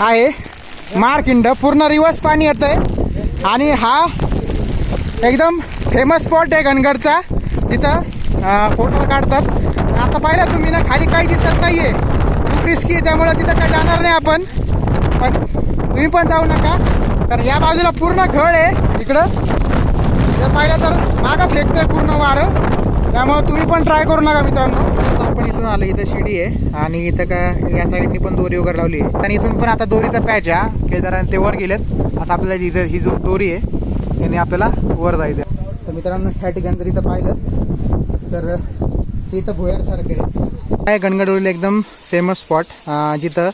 आहे. मारकिंड पूर्ण रिवर्स पाणी येतं आहे आणि हा एकदम फेमस स्पॉट आहे गणगडचा तिथं फोटो काढतात. आता पाहिलं तुम्ही ना खाली काही दिसत नाही आहे खूप रिस्की आहे त्यामुळं तिथं काही जाणार नाही आपण. पण तुम्ही पण जाऊ नका. कारण या बाजूला पूर्ण घळ आहे इकडं. जर पाहिलं तर मागं फेकतोय पूर्ण वारं. त्यामुळं तुम्ही पण ट्राय करू नका मित्रांनो. आता इथून इथं शिडी आहे. आणि इथं का या साईडनी पण दोरी वगैरे लावली आहे. आणि इथून पण आता दोरीचा पॅच आहे केदाराने ते वर गेलेत. असं आपल्याला इथं ही जो दोरी आहे त्याने आपल्याला वर जायचं आहे. तर मित्रांनो ह्या ठिकाणी जर इथं पाहिलं तर ते इथं भुयारसारखं आहे. काय गणगडवरील एकदम फेमस स्पॉट जिथं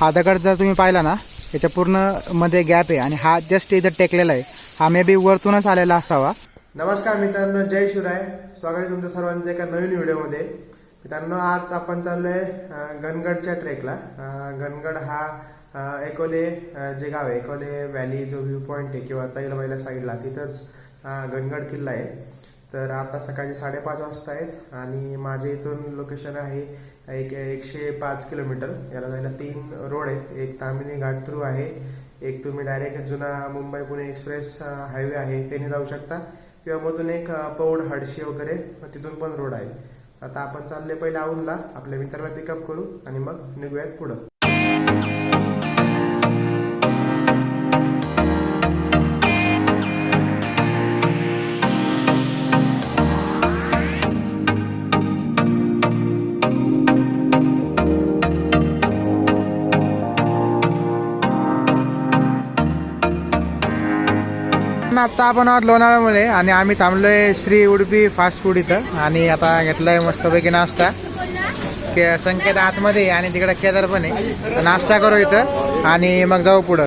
हा दगड जर तुम्ही पाहिला ना त्याच्या पूर्णमध्ये गॅप आहे. आणि हा जस्ट इथं टेकलेला आहे. हा मे बी वरतूनच आलेला असावा. नमस्कार मित्रांनो जय शिवराय. स्वागत आहे तुमच्या सर्वांचं एका नवीन व्हिडिओमध्ये मित्रांनो आज आपण चाललोय आहे गणगडच्या ट्रेकला. गणगड हा एकोले जे गाव आहे एकोले व्हॅली जो व्ह्यू पॉईंट आहे किंवा तैलबाईला साईडला तिथंच गणगड किल्ला आहे. तर आता सकाळी साडेपाच वाजता आहेत आणि माझ्या इथून लोकेशन आहे एक एकशे पाच किलोमीटर. याला जायला तीन रोड आहेत. एक तामिनी घाट थ्रू आहे. एक तुम्ही डायरेक्ट जुना मुंबई पुणे एक्सप्रेस हायवे आहे त्याने जाऊ शकता. किंवा मधून एक पौड हडशी वगैरे तिथून पण रोड आहे. आता आपण चालले पहिले औंधला आपल्या मित्राला पिकअप करू आणि मग निघूयात पुढं. आत्ता आपण आहोत लोणावळ्यामध्ये आणि आम्ही थांबलोय श्री उडपी फास्ट फूड इथं. आणि आता घेतलाय मस्तपैकी नाश्ता. के- संकेत आतमध्ये आहे आणि तिकडे केदार पण आहे. नाश्ता करू इथं आणि मग जाऊ पुढं.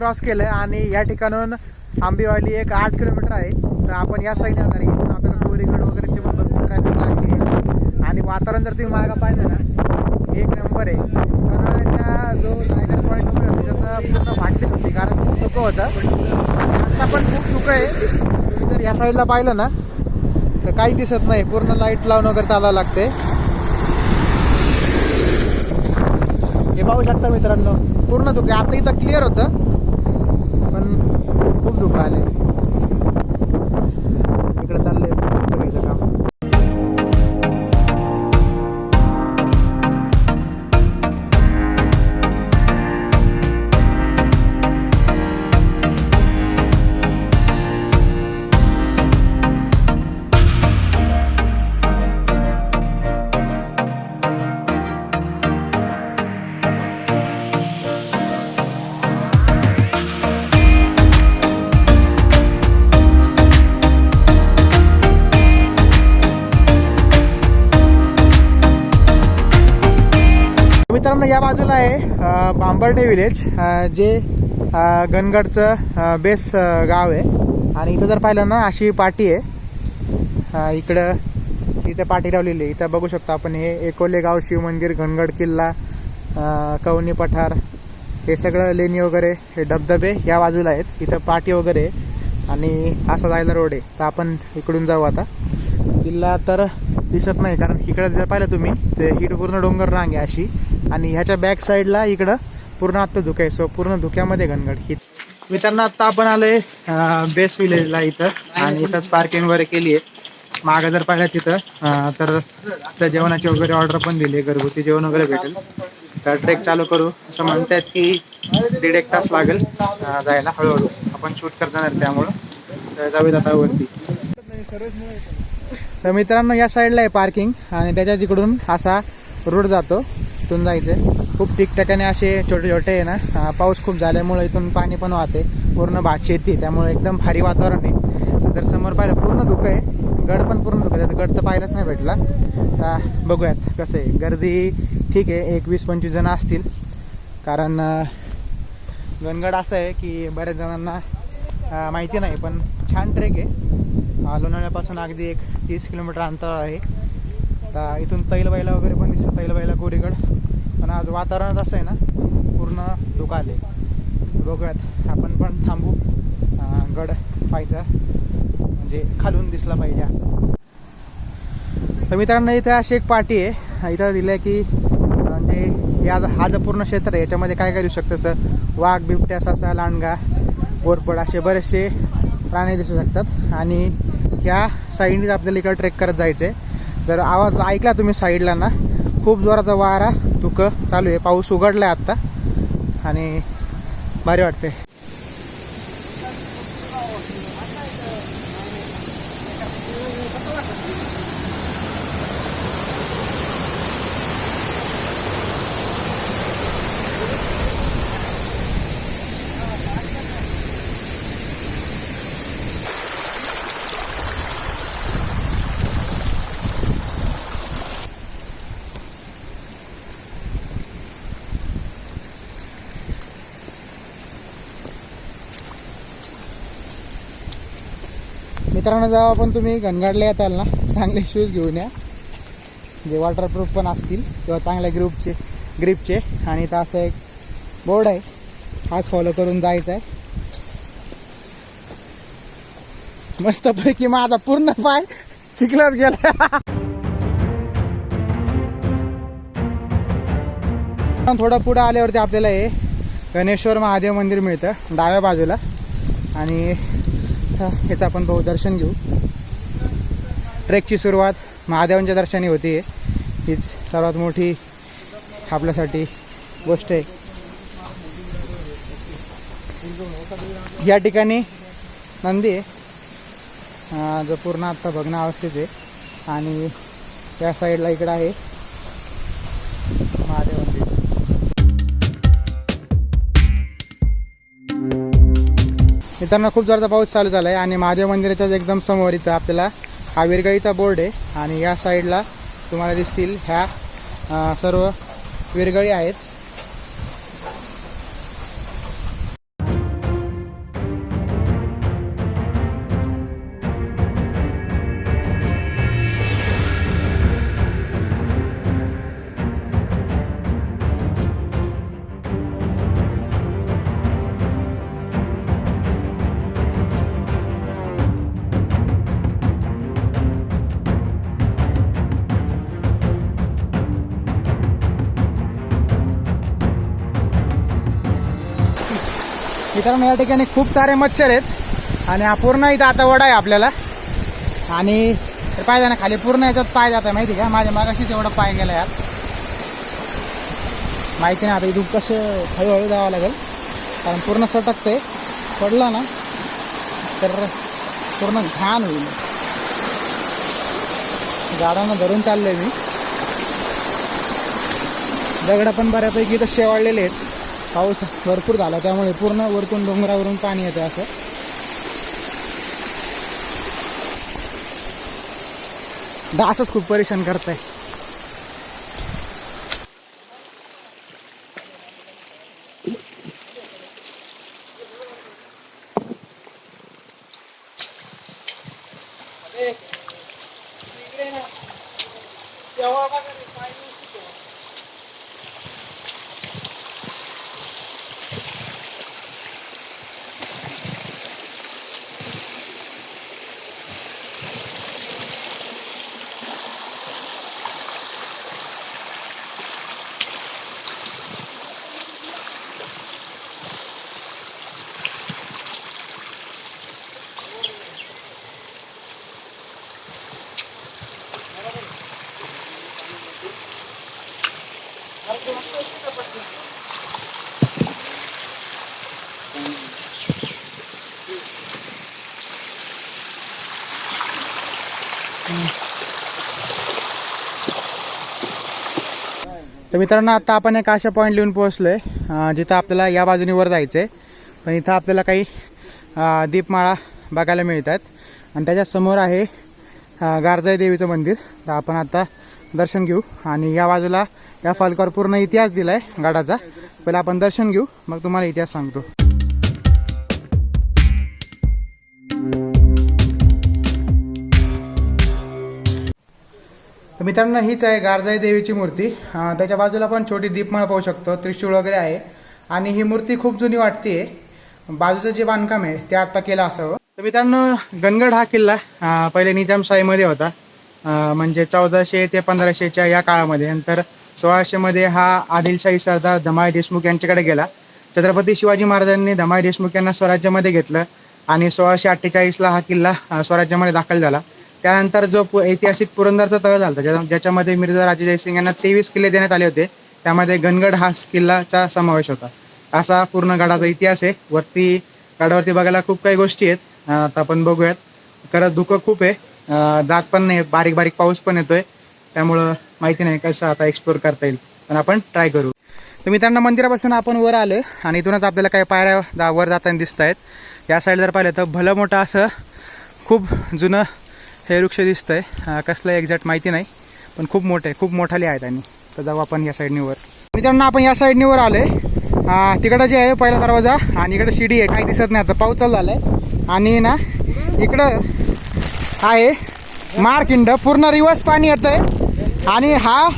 क्रॉस केलं आणि या ठिकाणून आंबेवाली एक आठ किलोमीटर आहे. तर आपण या साईडने जाणार आहे. इथून आपल्याला कोरेगड वगैरेची पण भरपूर ट्रॅफिक लागली आहे. आणि वातावरण जर तुम्ही मागं पाहिलं ना एक नंबर आहे. लोणावळ्याच्या जो रायडर पॉईंट वगैरे होते त्याचा पूर्ण फाटलीच होती कारण खूप धुकं होतं. आता पण खूप चुकं आहे. तुम्ही जर या साईडला पाहिलं ना तर काही दिसत नाही. पूर्ण लाइट लावून वगैरे चालावं लागते. हे पाहू शकता मित्रांनो पूर्ण धुके आता इथं क्लिअर होतं. पण खूप दुःख आले. मित्रांनो या बाजूला आहे बांबर्डे विलेज जे गनगडचं गणगडचं बेस गाव आहे. आणि इथं जर पाहिलं ना अशी पाटी आहे. इकडं इथं पाटी लावलेली आहे. इथं बघू शकतो आपण हे एकोले गाव शिवमंदिर घनगड किल्ला कवनी पठार हे सगळं लेणी वगैरे हे धबधबे या बाजूला आहेत. इथं पाटी वगैरे आणि असा जायला रोड आहे. तर आपण इकडून जाऊ आता. किल्ला तर दिसत नाही कारण इकडं जर पाहिलं तुम्ही तर ही पूर्ण डोंगर रांग आहे अशी. आणि ह्याच्या बॅक साईडला इकडं पूर्ण आत्ता धुकं आहे. सो पूर्ण धुक्यामध्ये घनगड ही मित्रांनो आत्ता आपण आलोय बेस्ट विलेजला इथं. आणि इथंच पार्किंग वगैरे केली आहे मागं जर पाहिलं तिथं तर त्या जेवणाची वगैरे ऑर्डर पण दिली आहे. घरगुती जेवण वगैरे भेटेल. तर ट्रेक चालू करू. असं म्हणतात की दीड एक तास लागेल जायला हळूहळू. आपण शूट करणार त्यामुळं. तर जाऊयात आता वरती. तर मित्रांनो या साईडला आहे पार्किंग आणि त्याच्या तिकडून असा रोड जातो. तिथून जायचं खूप ठिकठिकाणी असे छोटे छोटे आहे ना पाऊस खूप झाल्यामुळे इथून पाणी पण वाहते. पूर्ण भात शेती त्यामुळे एकदम भारी वातावरण आहे. जर समोर पाहिलं पूर्ण धुकं आहे. गड पण पूर्ण धुकं आहे. गड तर पाहायलाच नाही भेटला. तर बघूयात कसं आहे. गर्दी ठीक आहे एक वीस पंचवीस जणं असतील. कारण गणगड असं आहे की बऱ्याच जणांना माहिती नाही पण छान ट्रेक आहे. लोणाळ्यापासून लोणावळ्यापासून अगदी एक तीस किलोमीटर अंतर आहे. तर इथून तैलबाईला वगैरे पण दिसतं. तैलबाईला कोरीगड. पण आज वातावरणच असं आहे ना पूर्ण धुकं आले बघूयात आपण पण थांबू. गड पाहायचा. म्हणजे खालून दिसला पाहिजे असं. तर मित्रांनो इथं अशी एक पार्टी आहे. इथं दिलं आहे की म्हणजे या हा जो पूर्ण क्षेत्र आहे. याच्यामध्ये काय काय दिसू शकतं सर? वाघ बिबट्या ससा लांडगा बोरपड असे बरेचसे प्राणी दिसू शकतात. आणि ह्या साईडनीच आपल्याला इकडं ट्रेक करत जायचं आहे जर आवाज ऐकला तुम्ही साईडला ना खूप जोराचा वारा धुकं चालू आहे. पाऊस उघडला आहे आत्ता आणि भारी वाटते मित्रांनो जेव्हा पण तुम्ही घनगाडले येताल ना चांगले शूज घेऊन या. जे वॉटरप्रूफ पण असतील किंवा चांगल्या ग्रुपचे ग्रिपचे आणि इथं असं एक बोर्ड आहे. हाच फॉलो करून जायचं आहे मस्तपैकी माझा पूर्ण पाय चिखलात गेला. थोडं पुढं आल्यावरती आपल्याला हे गणेश्वर महादेव मंदिर मिळतं डाव्या बाजूला. आणि याचं आपण भाऊ दर्शन घेऊ. ट्रेकची सुरुवात महादेवांच्या दर्शनी होती हीच सर्वात मोठी आपल्यासाठी गोष्ट आहे. या ठिकाणी नंदी आहे. जो पूर्ण आत्ता भग्न अवस्थेत आहे. आणि या साईडला इकडं आहे. मित्रांनो खूप जोरचा पाऊस चालू झाला आहे आणि महादेव मंदिराच्याच एकदम समोर इथं आपल्याला हा विरगळीचा बोर्ड आहे. आणि या साईडला तुम्हाला दिसतील ह्या सर्व विरगळी आहेत. मित्रांनो या ठिकाणी खूप सारे मच्छर आहेत आणि हा पूर्ण इथं आता वडा आहे आपल्याला. आणि तर पाहिजे ना खाली पूर्ण याच्यात पाय जात आहे माहिती का? माझ्या मागाशीच एवढा पाय गेला यार. माहिती नाही आता इथून कसं हळूहळू जावं लागेल. कारण पूर्ण सटकते पडलं ना तर पूर्ण घाण होईल. झाडांना धरून चाललोय मी. दगडं पण बऱ्यापैकी इथं शेवाळलेले आहेत. पाऊस भरपूर झाला त्यामुळे पूर्ण वरतून डोंगरावरून पाणी येतं असं. डासच खूप परेशान करत आहे मित्रांनो आता आपण एक अशा पॉईंट लिहून पोहोचलो आहे जिथं आपल्याला या बाजूनी वर जायचं आहे पण इथं आपल्याला काही दीपमाळा बघायला मिळतात. आणि त्याच्यासमोर आहे गारजाई देवीचं मंदिर. तर आपण आता दर्शन घेऊ. आणि या बाजूला या फलकावर पूर्ण इतिहास दिला आहे गडाचा. पहिला आपण दर्शन घेऊ मग तुम्हाला इतिहास सांगतो. तर मित्रांनो हीच आहे गारजाई देवीची मूर्ती. त्याच्या बाजूला पण छोटी दीपमाळ पाहू शकतो त्रिशूळ वगैरे आहे. आणि ही मूर्ती खूप जुनी वाटते बाजूचं जे बांधकाम आहे ते आत्ता केलं असावं. तर मित्रांनो गणगड हा किल्ला पहिले निजामशाहीमध्ये होता. म्हणजे चौदाशे ते पंधराशेच्या या काळामध्ये. नंतर सोळाशेमध्ये हा आदिलशाही सरदार धमाई देशमुख यांच्याकडे गेला. छत्रपती शिवाजी महाराजांनी धमाई देशमुख यांना स्वराज्यामध्ये घेतलं. आणि सोळाशे अठ्ठेचाळीसला हा किल्ला स्वराज्यामध्ये दाखल झाला. त्यानंतर जो पु- ऐतिहासिक पुरंदरचा तळ झाला ज्या ज्याच्यामध्ये मिर्झा राजे जयसिंग यांना तेवीस किल्ले देण्यात आले होते त्यामध्ये गणगड हा किल्लाचा समावेश होता. असा पूर्ण गडाचा इतिहास आहे. वरती गडावरती बघायला खूप काही गोष्टी आहेत. आता आपण बघूयात. खरं धुकं खूप आहे. जात पण नाही बारीक बारीक पाऊस पण येतोय. त्यामुळं माहिती नाही कसं आता एक्सप्लोर करता येईल. पण आपण ट्राय करू. तर मित्रांनो मंदिरापासून आपण वर आलो आणि इथूनच आपल्याला काही पायऱ्या जा वर जाताना दिसत आहेत या साईड जर पाहिलं तर भलं मोठं असं खूप जुनं हे वृक्ष दिसतं आहे कसलं एक्झॅक्ट माहिती नाही पण खूप मोठे आहे खूप मोठाले आहेत आणि. तर जाऊ आपण या साईडनीवर मित्रांना मित्रांनो आपण या साईडनी वर आलो आहे तिकडं जे आहे पहिला दरवाजा आणि इकडं शिडी आहे. काही दिसत नाही आता पाऊस चालू झाला आहे आणि ना इकडं आहे मारकिंड पूर्ण रिवर्स पाणी येतं आहे आणि हा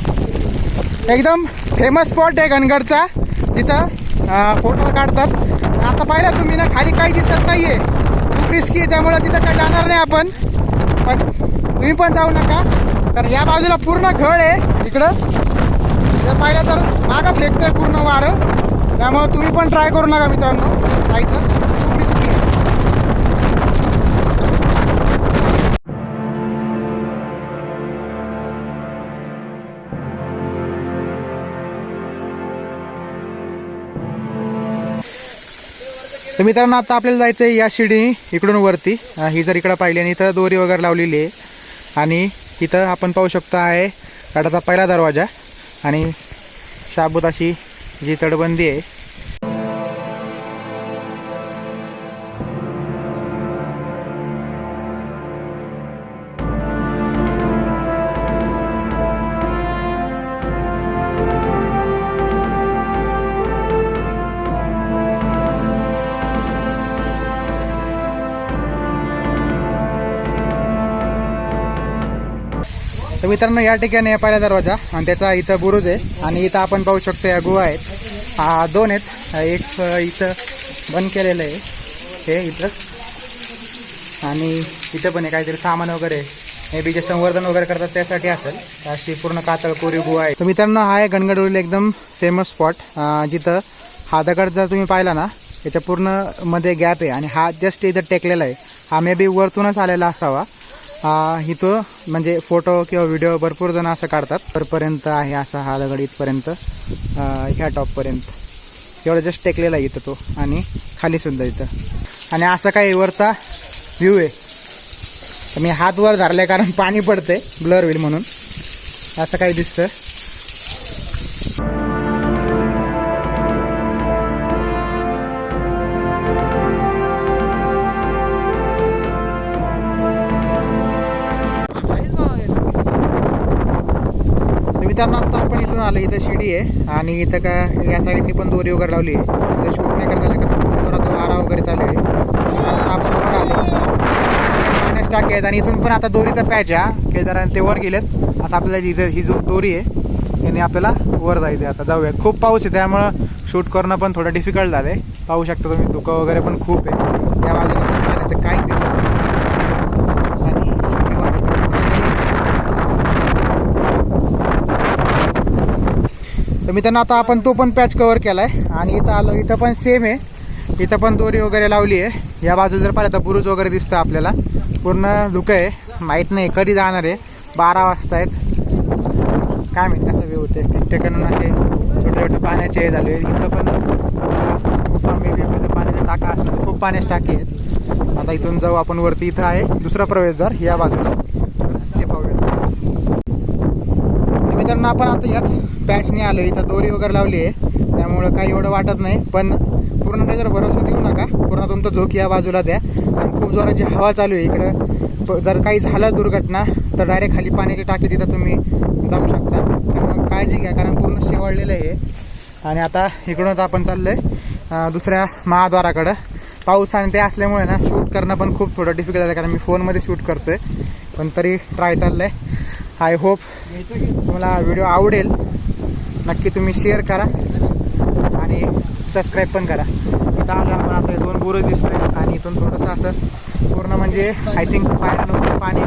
एकदम फेमस स्पॉट आहे गणगडचा तिथं फोटो काढतात. आता पाहिलं तुम्ही ना खाली काही दिसत नाही आहे खूप रिस्की आहे त्यामुळं तिथं काही जाणार नाही आपण. पण तुम्ही पण जाऊ नका. कारण या बाजूला पूर्ण घळ आहे इकडं. जर पाहिलं तर मागं फेकतोय पूर्ण वारं. त्यामुळं तुम्ही पण ट्राय करू नका मित्रांनो. तर मित्रांनो आता आपल्याला जायचं आहे या शिडीने इकडून वरती. ही जर इकडं पाहिली आणि इथं दोरी वगैरे लावलेली आहे. आणि इथं आपण पाहू शकतो आहे गडाचा पहिला दरवाजा. आणि शाबूत अशी जी तटबंदी आहे मित्रांनो या ठिकाणी आहे पहिला दरवाजा आणि त्याचा इथं बुरुज आहे. आणि इथं आपण पाहू शकतो या गुहा आहेत. हा दोन आहेत. एक इथं बंद केलेलं आहे. हे इथं. आणि इथं पण आहे काहीतरी सामान वगैरे मे बी जे संवर्धन वगैरे करतात त्यासाठी असेल. अशी पूर्ण कातळ कोरी गुहा आहे. तर मित्रांनो हा आहे गणगडवरील एकदम फेमस स्पॉट जिथं हा दगड जर तुम्ही पाहिला ना त्याच्या पूर्णमध्ये गॅप आहे. आणि हा जस्ट इथं टेकलेला आहे. हा मे बी वरतूनच आलेला असावा. इथं म्हणजे फोटो किंवा व्हिडिओ भरपूर जण असं काढतात. परपर्यंत आहे असा हा दगड इथपर्यंत ह्या टॉपपर्यंत. एवढं जस्ट टेकलेला आहे इथं तो आणि खाली सुद्धा इथं. आणि असं काही वरता व्ह्यू आहे. मी हात वर धरले कारण पाणी पडते ब्लर होईल म्हणून. असं काही दिसतं. इथं शिडी आहे आणि इथं का या साईडनी पण दोरी वगैरे लावली आहे. इथं शूट नाही करता आलं कारण खूप जोरात वारा वगैरे चालू आहे. आता आपण वर आलो आहेत आणि इथून पण आता दोरीचा पॅच आहे केदाराने ते वर गेलेत. असं आपल्याला इथं ही जो दोरी आहे याने आपल्याला वर जायचं आहे आता. जाऊयात. खूप पाऊस आहे त्यामुळं शूट करणं पण थोडं डिफिकल्ट झालं आहे पाहू शकता तुम्ही धुकं वगैरे पण खूप आहे. या बाजूला तर पाण्यात तर काहीच दिसत नाही आणि इथे बघा. तर मित्रांनो आता आपण तो पण पॅच कवर केला आहे आणि इथं आलो इथं पण सेम आहे. इथं पण दोरी वगैरे लावली आहे. या बाजूला जर पाहिलं तर बुरुज वगैरे दिसतं आपल्याला. पूर्ण धुकं आहे. माहीत नाही कधी जाणार आहे. बारा वाजता आहेत. काय म्हणते कसं व्यू होते ठिकठिकाणून असे छोटे छोटे पाण्याचे हे झाले. इथं पण पाण्याच्या टाका असतात. खूप पाण्याचे टाकी आहेत. आता इथून जाऊ आपण. वरती इथं आहे. दुसरा प्रवेशद्वार. या बाजूला. ते पाहूया. मित्रांनो आपण आता याच पॅचने आलो इथं दोरी वगैरे लावली आहे. त्यामुळं काही एवढं वाटत नाही. पण पूर्ण नगर भरोसा देऊ नका. पूर्ण तुमचं झोक या बाजूला द्या. आणि खूप जोराची हवा चालू आहे इकडं जर काही झालं दुर्घटना तर डायरेक्ट खाली पाण्याची टाकी तिथं तुम्ही जाऊ शकता. त्यामुळं काळजी घ्या कारण पूर्ण शेवाळलेलं आहे. आणि आता इकडूनच आपण चाललो आहे दुसऱ्या महाद्वाराकडं. पाऊस आणि ते असल्यामुळे ना शूट करणं पण खूप थोडं डिफिकल्ट आहे कारण मी फोनमध्ये शूट करतो आहे पण तरी ट्राय चाललं आहे आय होप तुम्हाला व्हिडिओ आवडेल. नक्की तुम्ही शेअर करा आणि सबस्क्राईब पण करा. इथं आलं आपण आता दोन बोरं दिसत आहेत आणि इथून थोडंसं असं पूर्ण म्हणजे आय थिंक पाण्यानं पाणी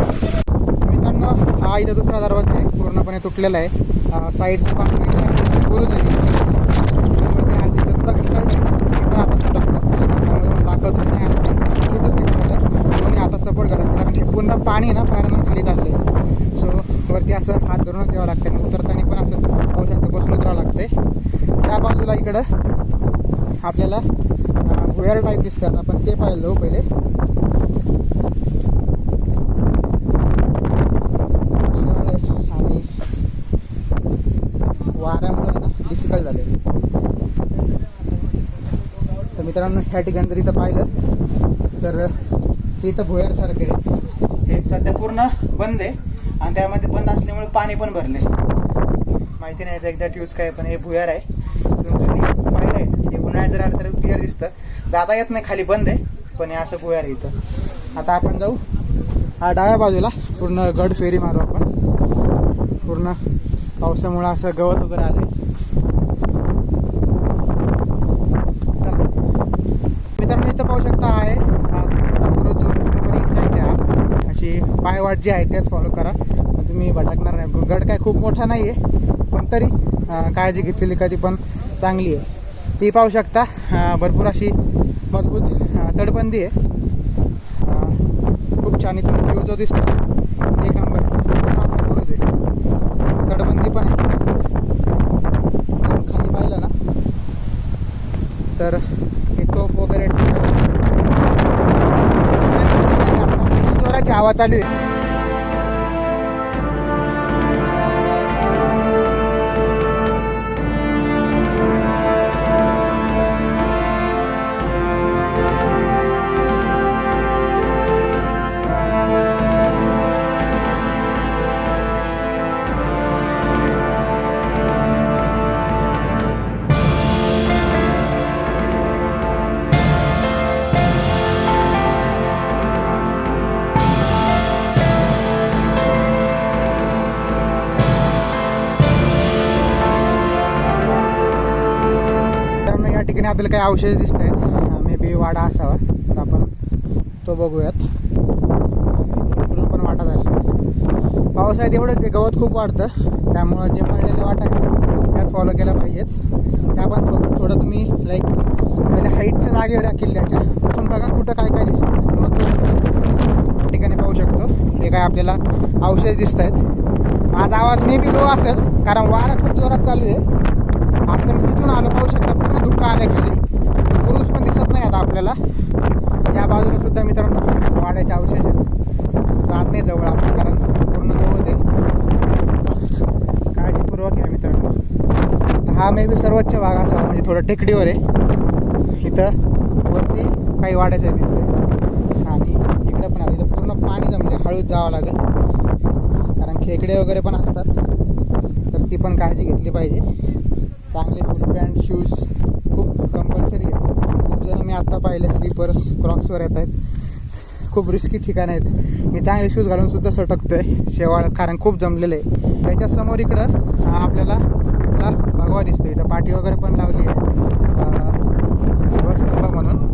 मित्रांनो हा इथं दुसरा दरवाजा आहे. पूर्णपणे तुटलेला आहे. साईडचं पाणी गुरुच आहे. त्यामुळे घसरलं आहे. पण आता दाखवत नाही. नाही सपोर्ट करायचं कारण हे पूर्ण पाणी ना पायऱ्यांना खाली चाललं आहे सो वरती असं हात धरूनच यावं लागतं आणि उतरताना पण असं पाहू शकतो बसून उतरावं आहे त्या बाजूला इकडं आपल्याला अं, भुयार टाईप दिसतात आपण ते पाहिलं हो पहिले. आहे. आणि वाऱ्यामुळे ना डिफिकल्ट झाले तर मित्रांनो ह्या ठिकाणी जर इथं पाहिलं तर ते इथं भुयारसारखं आहे. हे सध्या पूर्ण बंद आहे. आणि त्यामध्ये बंद असल्यामुळे पाणी पण भरले माहिती नाही याचा एक्झॅक्ट यूज काय पण हे भुयार आहे. इथून खाली पायऱ्या आहेत. हे उन्हाळ्यात जर आलं तर क्लिअर दिसतं. जाता येत नाही खाली बंद आहे. पण हे असं भुयार आहे इथं. आता आपण जाऊ. हा डाव्या बाजूला पूर्ण गड फेरी मारू आपण. पूर्ण पावसामुळं असं गवत वगैरे आलं चला मित्रांनो इथं पाहू शकता आहे हा पूर्ण जो पूर्णपणे इंटॅक्ट आहे हा. वाट जी आहे तेच फॉलो करा. तुम्ही भटकणार नाही. गड काय खूप मोठा नाही आहे पण तरी काळजी घेतलेली कधी पण चांगली आहे. ती पाहू शकता. भरपूर अशी मजबूत तडबंदी आहे. खूप छान इथून व्ह्यू जो दिसतो एक नंबर. असा गुरुज आहे तडबंदी पण आहे. खाली पाहिलं ना तर हे टोप वगैरे जोराची आवाज चालू आहे. मित्रांनो या ठिकाणी आपल्याला काही अवशेष दिसत आहेत मे बी वाडा असावा तर आपण तो बघूयात. इकडून पण वाटा झालेला पावसाळ्यात एवढंच आहे गवत खूप वाढतं. त्यामुळं जे पडलेले वाटा आहेत त्याच फॉलो केल्या पाहिजेत. त्या पण थोडं थोडं तुम्ही लाईक पहिले हाईटच्या जागेवर या किल्ल्याच्या तिथून बघा कुठं काय काय दिसतं. आणि मग ठिकाणी पाहू शकतो. हे काय आपल्याला अवशेष दिसत आहेत माझा आवाज मे बी लो असेल कारण वारा खूप जोरात चालू आहे. आता मी तिथून आलो पाहू शकता पूर्ण दुःख आले खाली. पुरुष पण दिसत नाही आता आपल्याला. या बाजूला सुद्धा मित्रांनो वाड्याचे अवशेष आहेत. जात नाही जवळ आपण कारण पूर्ण जवळ आहे. काळजीपूर्वक या मित्रांनो. तर हा मे बी सर्वोच्च भाग असावा म्हणजे थोडं टेकडीवर आहे. इथं वरती काही वाड्याचं दिसतंय. आणि इकडं पण आता पूर्ण पाणी जमले हळूच जावं लागेल. कारण खेकडे वगैरे पण असतात. तर ती पण काळजी घेतली पाहिजे. चांगले फुल पॅन्ट शूज खूप कंपल्सरी आहेत. खूप जण मी आत्ता पाहिले स्लीपर्स क्रॉक्सवर येत आहेत. खूप रिस्की ठिकाण आहेत. मी चांगले शूज घालून सुद्धा आहे शेवाळ कारण खूप जमलेलं आहे. त्याच्यासमोर इकडं आपल्याला आपला भगवा दिसतो इथं पाठी वगैरे पण लावली आहे. अं, म्हणून.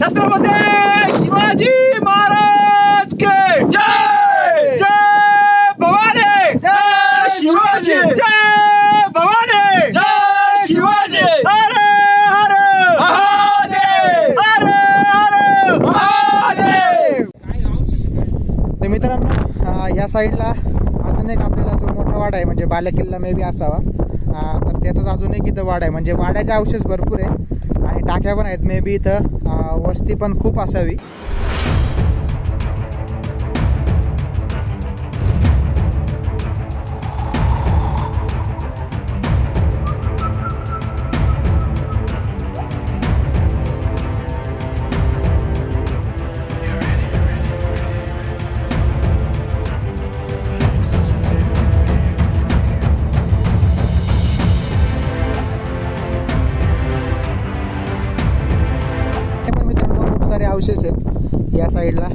छत्रपती शिवाजी महाराज के जय जय भवानी जय शिवाजी जय भवानी जय शिवाजी हरे हरे महादेव हरे हरे महादेव तर मित्रांनो अं, या साईडला अजून एक आपल्याला जो मोठा वाडा आहे म्हणजे बालेकिल्ला मे बी असावा. तर त्याचाच अजून एक इथं वाडा आहे. म्हणजे वाड्याचे अवशेष भरपूर आहे आणि टाक्या पण आहेत. मे बी इथं वस्ती पण खूप असावी. या साईडला.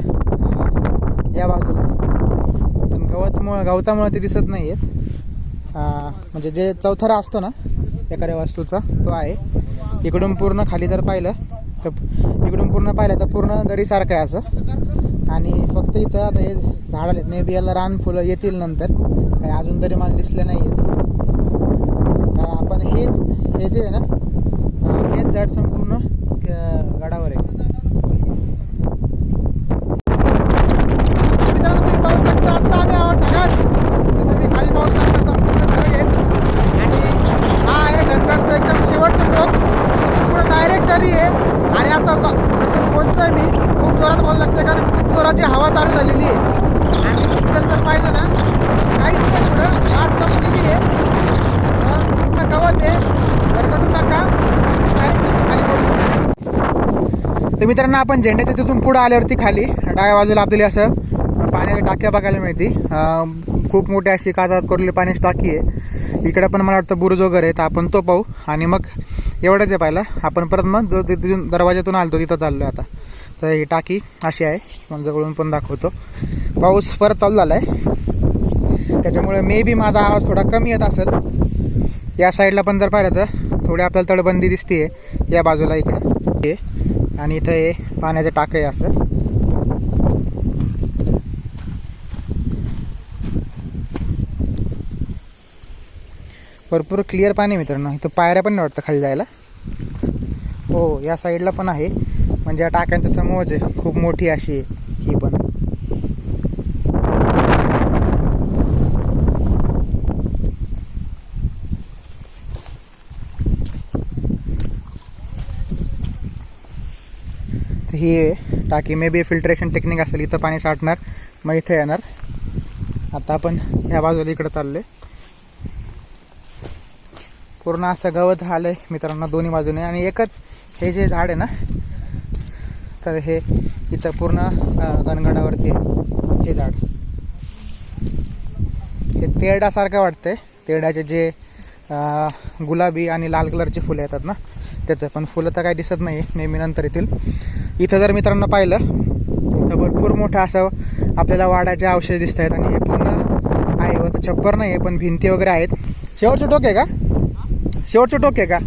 या बाजूला. पण गवतमुळं गवतामुळं ते दिसत नाही आहेत म्हणजे जे चौथरा असतो ना एखाद्या वास्तूचा तो आहे. इकडून पूर्ण खाली जर पाहिलं तर इकडून पूर्ण पाहिलं तर पूर्ण दरीसारखं आहे असं. आणि फक्त इथं आता हे झाड आलेत. मे बी याला रान फुलं येतील नंतर. काही अजून तरी मला दिसले नाही आहेत कारण आपण हेच हे जे आहे ना हेच झाड संपूर्ण अं, गडावर आहे मित्रांनो तुम्ही पाहू शकता आता आम्ही आहोत ढगात तर तुम्ही खाली पाहू शकता संपूर्ण ढग आहे आणि हा आहे गणगडचं एकदम शेवटचं टोक तिथून पुढे डायरेक्ट दरी आहे आणि आता ज- जसं बोलतोय मी खूप जोरात बोलावं लागतं कारण खूप जोराची हवा चालू झालेली आहे. आणि इकडे जर पाहिलं ना काहीच नाही पुढं वाट संपलेली आहे. तर पूर्ण गवत आहे गरगटू नका खाली तर मित्रांनो आपण झेंड्याच्या तिथून पुढं आल्यावरती खाली. डाव्या बाजूला आपल्याला असं पाण्याची टाक्या बघायला मिळते खूप मोठी अशी काजात कोरलेली पाण्याची टाकी आहे. इकडे पण मला वाटतं बुरुज वगैरे आहे. तर आपण तो पाहू. आणि मग एवढंच आहे पाहिलं. आपण परत मग जो तिथून दरवाज्यातून आलतो. तिथं चाललो आता. तर ही टाकी अशी आहे. मग जवळून पण दाखवतो. पाऊस परत चालू झाला आहे त्याच्यामुळे मे बी माझा आवाज थोडा कमी येत असेल. या साईडला पण जर पाहिलं तर थोडी आपल्याला तडबंदी दिसते या बाजूला इकडं. हे. आणि इथं हे पाण्याचं टाकं आहे असं. भरपूर क्लिअर पाणी आहे मित्रांनो. इथं पायऱ्या पण नाही वाटतं खाली जायला. हो या साईडला पण आहे. म्हणजे या टाक्यांचा समूहच आहे. खूप मोठी अशी आहे. ही पण. ही टाकी. मे बी फिल्ट्रेशन टेक्निक असेल इथं पाणी साठणार मग इथे येणार. आता आपण ह्या बाजूला इकडं चाललोय. पूर्ण असं गवत झालंय मित्रांनो दोन्ही बाजूने. आणि एकच हे जे झाड आहे ना तर हे इथं पूर्ण गणगडावरती आहे. हे झाड. हे तेरडासारखं वाटतंय. तेरड्याचे जे गुलाबी आणि लाल कलरची फुलं येतात ना त्याचं पण फुलं तर काही दिसत नाही नेहमी नंतर येतील. इथं जर मित्रांनो पाहिलं तर भरपूर मोठं असं आपल्याला वाढायचे अवशेष दिसत आहेत आणि हे पूर्ण आहे. व छप्पर नाही आहे पण भिंती वगैरे आहेत. शेवटचं टोक आहे का? शेवटचं टोक आहे का?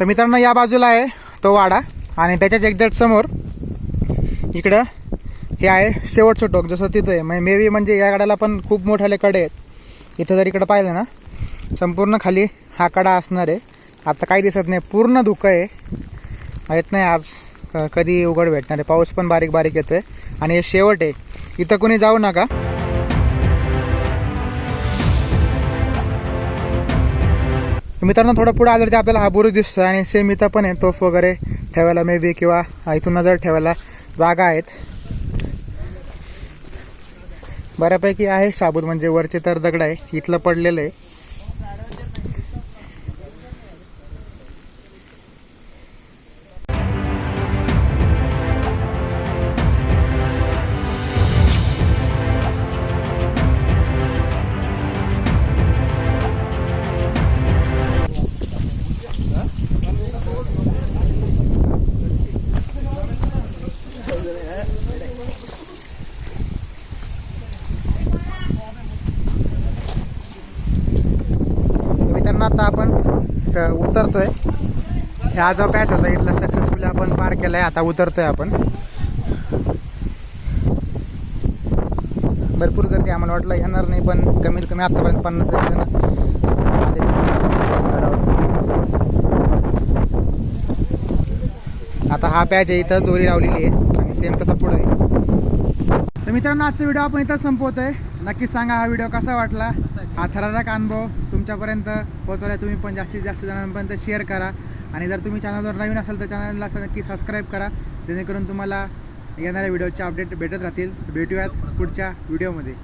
तर मित्रांनो या बाजूला आहे तो वाडा आणि त्याच्याच एक्झॅक्ट समोर इकडं हे आहे शेवटचं टोक जसं तिथं आहे. मे बी म्हणजे या गडाला पण खूप मोठाले कडे आहेत. इथं जर इकडं पाहिलं ना संपूर्ण खाली हा कडा असणार आहे. आता काही दिसत नाही पूर्ण धुकं आहे. माहीत नाही आज कधी उघड भेटणार आहे. पाऊस पण बारीक बारीक येतो आहे आणि हे शेवट आहे. इथं कोणी जाऊ नका. मित्रांनो थोडं पुढे आलं ते आपल्याला हा बुरुज दिसतो आणि सेम इथं पण आहे तोफ वगैरे ठेवायला मे बी किंवा इथून नजर ठेवायला जागा आहेत. बऱ्यापैकी आहे साबूत म्हणजे वरचे तर दगड आहे इथलं पडलेलं आहे. वरून आता आपण उतरतोय. हा जो पॅच होता इथला सक्सेसफुली आपण पार केलाय आता उतरतोय आपण. भरपूर गर्दी आम्हाला वाटलं येणार नाही पण कमीत कमी आतापर्यंत पन्नास एक जण आले. आता हा पॅच आहे इथं दोरी लावलेली आहे. आणि सेम तसा पुढे तर मित्रांनो आजचा व्हिडिओ आपण इथं संपवतोय. नक्कीच सांगा हा व्हिडिओ कसा वाटला? हा थरारक अनुभव. तुमच्यापर्यंत पोहोचवला तुम्ही पण जास्तीत जास्त जणांपर्यंत शेअर करा. आणि जर तुम्ही चॅनलवर नवीन असाल तर चॅनलला नक्की सबस्क्राईब करा. जेणेकरून तुम्हाला येणाऱ्या व्हिडिओचे अपडेट भेटत राहतील. भेटूयात पुढच्या व्हिडिओमध्ये